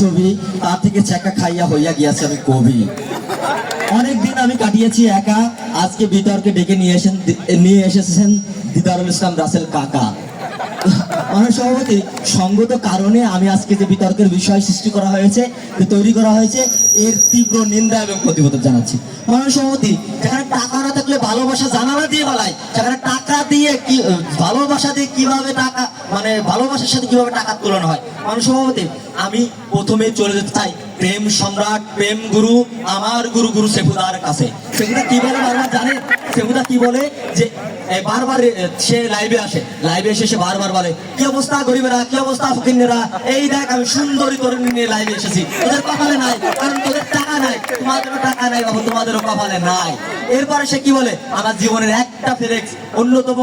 ছবি তার থেকে চেকা খাইয়া হইয়া গিয়াছে আমি কবি অনেকদিন আমি কাটিয়েছি একা, আজকে বিতর্কে ডেকে নিয়ে এসেন নিয়ে এসেছেন দিদারুল ইসলাম রাসেল কাকা। মানে সভাপতি সঙ্গত কারণে আমি আজকে যে বিতর্কের বিষয় সৃষ্টি করা হয়েছে তৈরি করা হয়েছে, এর তীব্র নিন্দা এবং প্রতিবাদ জানাচ্ছি। মানে সভাপতি যেখানে টাকা না থাকলে ভালোবাসা জানালা দিয়ে বলাই সেখানে টাকা দিয়ে কি ভালোবাসা দিয়ে কীভাবে টাকা মানে ভালোবাসার সাথে কীভাবে টাকা তুলনা হয়। মানে সভাপতি আমি প্রথমে চলে যেতে চাই, প্রেম সম্রাট, প্রেম গুরু, আমার গুরু গুরু সেফুদার কাছে। সেফুদা কি বলে? বারবার জানে, সেফুদা কি বলে? যে বারবার সে লাইভে আসে। লাইভে এসে সে বারবার বলে, কি অবস্থা গরিবেরা? কি অবস্থা ফকিনেরা এই দেখ, আমি সুন্দরী তরুণী নিয়ে লাইভে এসেছি। তোদের কপালে নাই, কারণ তোদের টাকা নাই। টাকা নাই তোমাদেরও কপালে নাই। এরপরে সে কি বলে? আমার জীবনের একটা ফ্লেক্স অন্যতম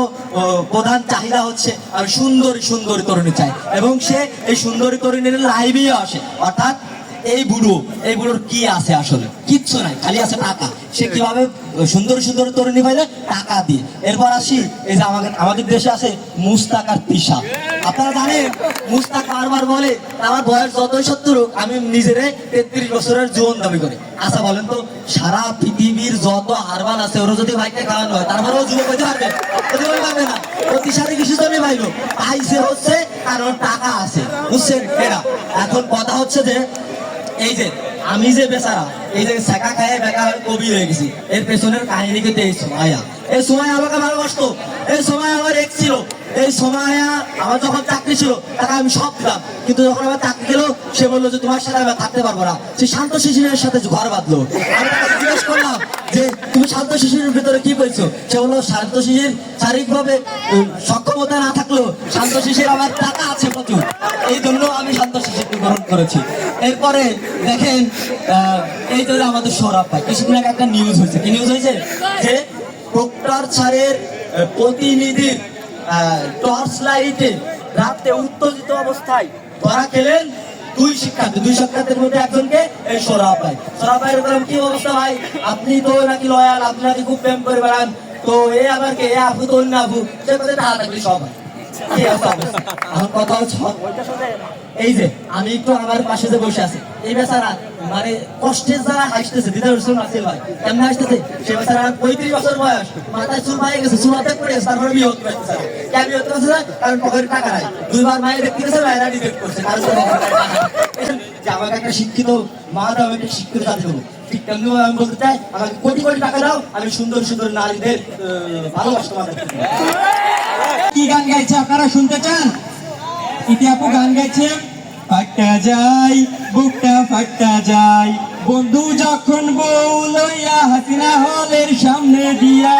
প্রধান চাহিদা হচ্ছে, আমি সুন্দরী সুন্দরী তরুণী চাই। এবং সে এই সুন্দরী তরুণীর লাইভেই আসে। অর্থাৎ এই বুড়ো এই বুড়োর কি আছে আসলে? কিচ্ছু নাই খালি আছে টাকা। সে কীভাবে সুন্দর সুন্দর তরুণী পাইলে টাকা দিয়ে? এরপর আসি এই যে আমাদের আমাদের দেশে আছে মুস্তাক আর তিশা। আপনারা জানেন মুস্তাক বারবার বলে আমার বয়স যতই সত্তর আমি নিজেরে তেত্রিশ বছরের জীবন দাবি করি। আচ্ছা বলেন তো সারা পৃথিবীর যত হারবাল আছে ওরা যদি বাইকটা খাওয়ানো হয় তারপরেও যুবক হইতে পারবে? পারবে না? অতি সাথে কিছু জন্য পাইলো পাইছে হচ্ছে কারণ টাকা আছে। বুঝছেন? এরা এখন কথা হচ্ছে যে এই যে, আমি যে বেচারা এই যে শেখা খায় বেকা কবি হয়ে গেছি এর পেছনের কাহিনী কিন্তু এই সোমায়া এই সময় আমাকে ভালোবাসতো এই সময় আমার এক ছিল, এই সময় আমার যখন চাকরি ছিল, তাকে আমি সব দিলাম। কিন্তু যখন আমার চাকরি দিল সে বলল যে তোমার সাথে আমি থাকতে পারব না। সে শান্ত শিশিরের সাথে ঘর বাঁধলো। আমি তাকে জিজ্ঞেস করলাম যে তুমি শান্ত শিশিরের ভিতরে কি বলছো? সে বলল শান্ত শিশির শারীরিকভাবে সক্ষমতা না থাকলেও শান্ত শিশির আমার টাকা আছে প্রচুর। এই জন্য আমি শান্ত শিশিরকে গ্রহণ করেছি। এরপরে দেখেন এই যে আমাদের সৌরভ ভাই। কিছুদিন আগে একটা নিউজ হয়েছে। কি নিউজ হয়েছে? যে প্রক্টর স্যারের আহ, প্রতিনিধির টর্চ লাইটে রাতে উত্তেজিত অবস্থায় ধরা খেলেন দুই শিক্ষার্থী, দুই শিক্ষার্থীর মধ্যে একজনকে এই সরাব ভাই। সরাব ভাইয়ের বললাম কি অবস্থা ভাই? আপনি তো নাকি লয়াল আপনি নাকি খুব প্রেম করে বেড়ান। তো এ আবার কে? এ আপু তো অন্য আপু সে কথা থাকলে সব এখন কথা হচ্ছে এই যে, আমি একটু আমার পাশে যে বসে আছি, এই বেচারা মানে কষ্টের যারা হাসতেছে। দিদা রসুন আসিল ভাই, কেমন হাসতেছে? সে বেচারা পঁয়ত্রিশ বছর বয়স, মাথায় চুল পাই গেছে, চুল হাতে পড়ে গেছে, তারপরে বিয়ে হতে পারতেছে কেন বিয়ে হতে পারছে? কারণ পকেটে টাকা নাই। দুইবার মায়ের দেখতে গেছে মায়েরা রিজেক্ট করছে, কারণ। যে আমাকে একটা শিক্ষিত মা দাও আমাকে শিক্ষিত জাতি দেবো আমি বলতে চাই, আমাকে কোটি কোটি টাকা দাও, আমি সুন্দর সুন্দর নারীদের ভালোবাসতে তোমাদের কি গান গাইছে আপনারা শুনতে চান? আপু গান গাইছে? ফাট্টা যাই বুকটা ফাট্টা যাই বন্ধু যখন বউ লইয়া হাসিনা হলের সামনে দিয়া।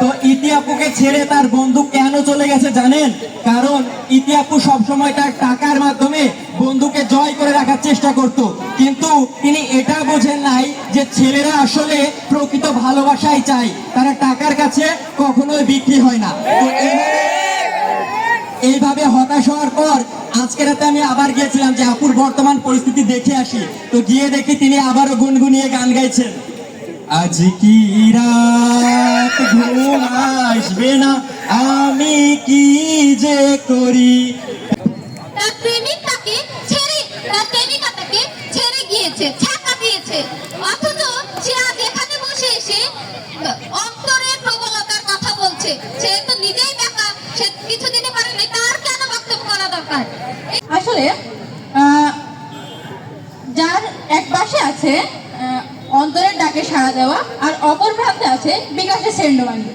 তো ইতি আপুকে ছেড়ে তার বন্ধু কেন চলে গেছে জানেন? কারণ ইতি আপু সবসময় তার টাকার মাধ্যমে বন্ধুকে জয় করে রাখার চেষ্টা করত। কিন্তু তিনি এটা বোঝেন নাই যে ছেলেরা আসলে প্রকৃত ভালোবাসাই চাই তারা টাকার কাছে কখনোই বিক্রি হয় না। তো এইভাবে হতাশ হওয়ার পর, আজকে রাতে আমি আবার গিয়েছিলাম যে আপুর বর্তমান পরিস্থিতি দেখে আসি। তো গিয়ে দেখি তিনি আবারও গুনগুনিয়ে গান গাইছেন। আজ কি রাত ঘুম আসবে না? আমি কি যে করি? তার প্রেমিক তাকে ছেড়ে তার ছেড়ে গিয়েছে। আছে অন্তরের ডাকে সাড়া দেওয়া, আর অপর প্রান্তে আছে বিকাশের সেন্ডমানি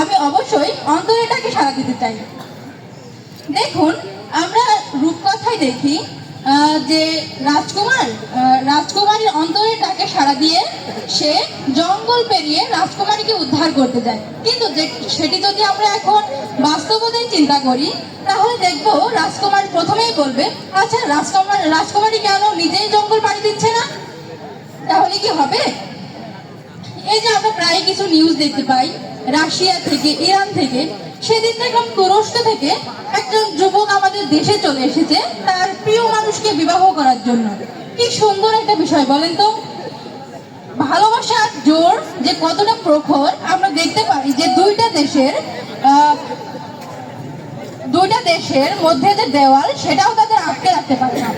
আমি অবশ্যই অন্তরের ডাকে সাড়া দিতে চাই। দেখুন, আমরা রূপকথায় দেখি যে রাজকুমার রাজকুমারীর অন্তরের ডাকে সাড়া দিয়ে সে জঙ্গল পেরিয়ে রাজকুমারীকে উদ্ধার করতে যায়। কিন্তু সেটি যদি আমরা এখন বাস্তবতায় চিন্তা করি, তাহলে দেখব রাজকুমার প্রথমেই বলবে আচ্ছা রাজকুমার, রাজকুমারী কেন নিজেই জঙ্গল পাড়ি দিচ্ছে না? তাহলে কি হবে? এই যে আমরা প্রায় কিছু নিউজ দেখতে পাই, রাশিয়া থেকে, ইরান থেকে, সেদিন দেখলাম তুরস্ক থেকে একজন যুবক আমাদের দেশে চলে এসেছে, তার প্রিয় মানুষকে বিবাহ করার জন্য। কি সুন্দর একটা বিষয়, বলেন তো। ভালোবাসার জোর যে কতটা প্রখর, আমরা দেখতে পারি যে দুইটা দেশের দুইটা দেশের মধ্যে যে দেওয়াল, সেটাও তাদের আটকে রাখতে পারে না।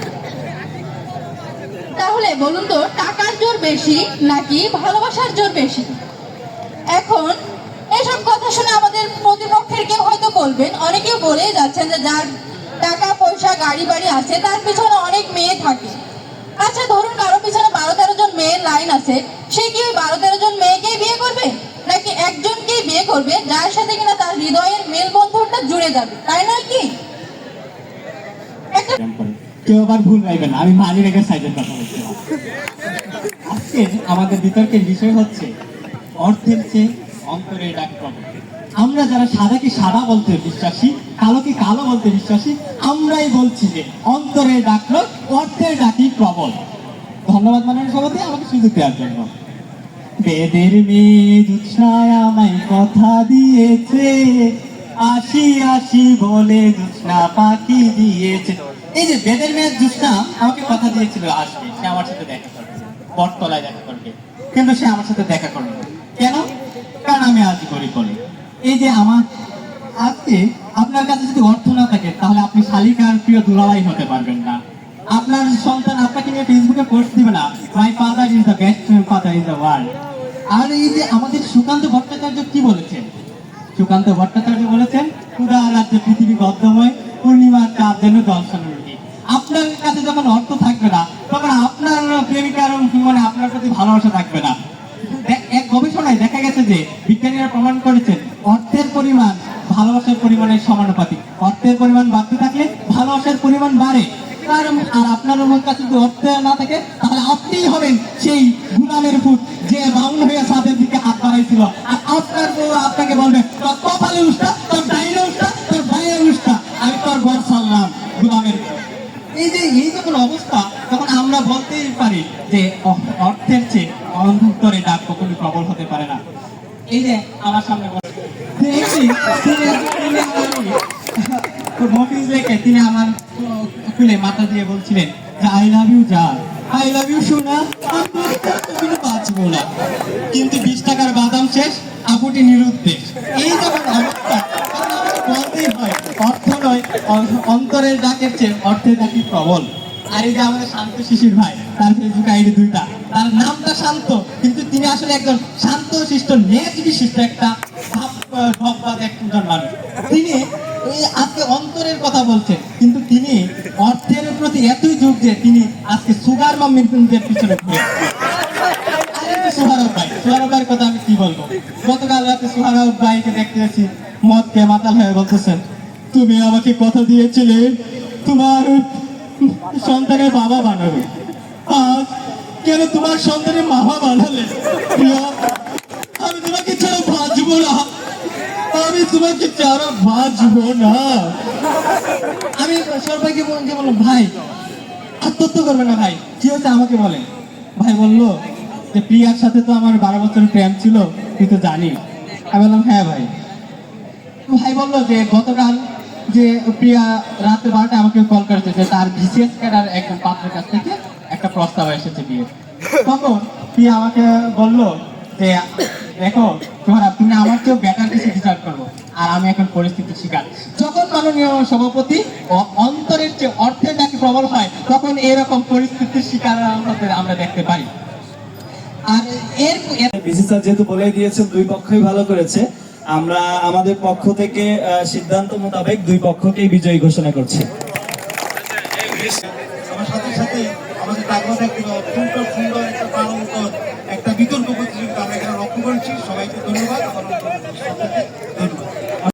তাহলে বলুন তো, টাকার জোর বেশি নাকি ভালোবাসার জোর বেশি? এখন এসব কথা শুনে আমাদের প্রতিপক্ষের কেউ হয়তো বলবেন অনেকেও বলেই যাচ্ছেন যে যার টাকা, পয়সা, গাড়ি বাড়ি আছে, তার পিছনে অনেক মেয়ে থাকে। আচ্ছা ধরুন কারও পিছনে বারো তেরো জন মেয়ের লাইন আছে, সে কি ওই বারো তেরো জন মেয়েকেই বিয়ে করবে? নাকি একজনকেই বিয়ে করবে যার সাথে কিনা তার হৃদয়ের মেলবন্ধনটা জুড়ে যাবে, তাই নয় কি? একটা কেউ আবার ভুল পাইবেন আমি সাইজের কথা আজকে আমাদের বিতর্কের বিষয় হচ্ছে অর্থের চেয়ে অন্তরের ডাক আমরা যারা সাদাকে সাদা বলতে বিশ্বাসী কালোকে কালো বলতে বিশ্বাসী আমরাই বলছি যে অন্তরের ডাক নয়, অর্থের ডাকই প্রবল। ধন্যবাদ মাননীয় সভাপতি আমাকে সুযোগ দেওয়ার জন্য। বেদের মেয়ে জুৎসায় আমায় কথা দিয়েছে। আসি আসি বলে জুৎসনা পাখি দিয়েছে। এই যে বেদের মেয়ে জুৎসনা আমাকে কথা দিয়েছিল আসবে সে আমার সাথে দেখা করবে, বটতলায় দেখা করবে। কিন্তু সে আমার সাথে দেখা করবে কেন? কারণ আমি আজ গরিব বলে এই যে আমার আজকে আপনার কাছে যদি অর্থ না থাকে, তাহলে আপনি শালিকার প্রিয় দুলাভাই হতে পারবেন না। আপনার সন্তান আপনাকে নিয়ে ফেসবুকে পোস্ট দিবে না। My father is the best father in the world আর এই যে আমাদের সুকান্ত ভট্টাচার্য কি বলেছেন? সুকান্ত ভট্টাচার্য বলেছেন ক্ষুদা রাজ্যে পৃথিবী গদ্যময় পূর্ণিমার চাঁদ যেন দর্শন আপনার কাছে যখন অর্থ থাকবে না, তখন আপনার প্রেমিকার মানে আপনার প্রতি ভালোবাসা থাকবে না। এক গবেষণায় দেখা গেছে যে, বিজ্ঞানীরা প্রমাণ করেছেন, অর্থের পরিমাণ ভালোবাসার পরিমাণের সমানুপাতিক। অর্থের পরিমাণ বাড়তে থাকলে ভালোবাসার পরিমাণ বাড়ে। আর আপনার কাছে যদি অর্থ না থাকে, তাহলে আপনিই হবেন সেই গুলামের ফুট, যে বাউন হয়ে সাদের আপনার বউ আপনাকে বলবে, তোর কপালে উষ্টা, তোর ডাইনে উষ্টা, তোর বাইরে উষ্টা, আমি তোর ঘর ছাড়লাম গুলামের এই যে, এই যখন অবস্থা, তখন আমরা বলতেই পারি যে অর্থের চেয়ে অন্তরে ডাক কখনই প্রবল হতে পারে না। এই যে, আমার সামনে মফিজ তিনি আমার খুলে মাথা দিয়ে বলছিলেন যে আই লাভ ইউ যা। আই লাভ ইউ সোনা। আমি বাঁচবো না। কিন্তু বিশ টাকার বাদাম শেষ, আপুটি নিরুদ্দেশ এই যখন বলতেই হয়, অর্থ নয় অন্তরের ডাকের চেয়ে অর্থের ডাকি প্রবল। আর এই যে আমাদের শান্ত শিশির ভাই, তার ফেসবুক আইডি দুইটা। তার নামটা শান্ত, কিন্তু তিনি আসলে একজন শান্ত শিষ্ট নেট বিশিষ্ট একটা ভাব একজন মানুষ। তিনি আজকে অন্তরের কথা বলছেন কিন্তু তিনি অর্থের প্রতি এতই যোগ যে তিনি আজকে সুগার বা পিছনে তুমি আমাকে কথা দিয়েছিলে তোমার সন্তানের বাবা বানাবে। কেন তোমার সন্তানের মামা বানালে? প্রিয়া, তোমাকে ছাড়া বাঁচবো না। আমি সবাইকে বলছি বললাম ভাই, আত্মহত্যা করবে না ভাই। কি হচ্ছে আমাকে বলেন ভাই বলল যে, প্রিয়ার সাথে তো আমার বারো বছরের প্রেম ছিল তুই তো জানিস আমি বললাম হ্যাঁ ভাই। ভাই বলল যে, গতকাল যে প্রিয়া রাতে বারোটা আমাকে কল করেছে যে, তার বিসিএস ক্যাডার একজন পাত্রের কাছ থেকে একটা প্রস্তাব এসেছে বিয়ে তখন প্রিয়া আমাকে বলল যে, দেখো আমার চেয়েও করব। আর আমি এখন পরিস্থিতি শিকার। যখন মাননীয় সভাপতি অন্তরের চেয়ে অর্থের প্রবল হয়, তখন এরকম পরিস্থিতির শিকার আমরা দেখতে যেহেতু বলে দিয়েছেন, দুই পক্ষই ভালো করেছে। আমরা আমাদের পক্ষ থেকে সিদ্ধান্ত মোতাবেক দুই পক্ষকেই বিজয়ী ঘোষণা করছি। you know,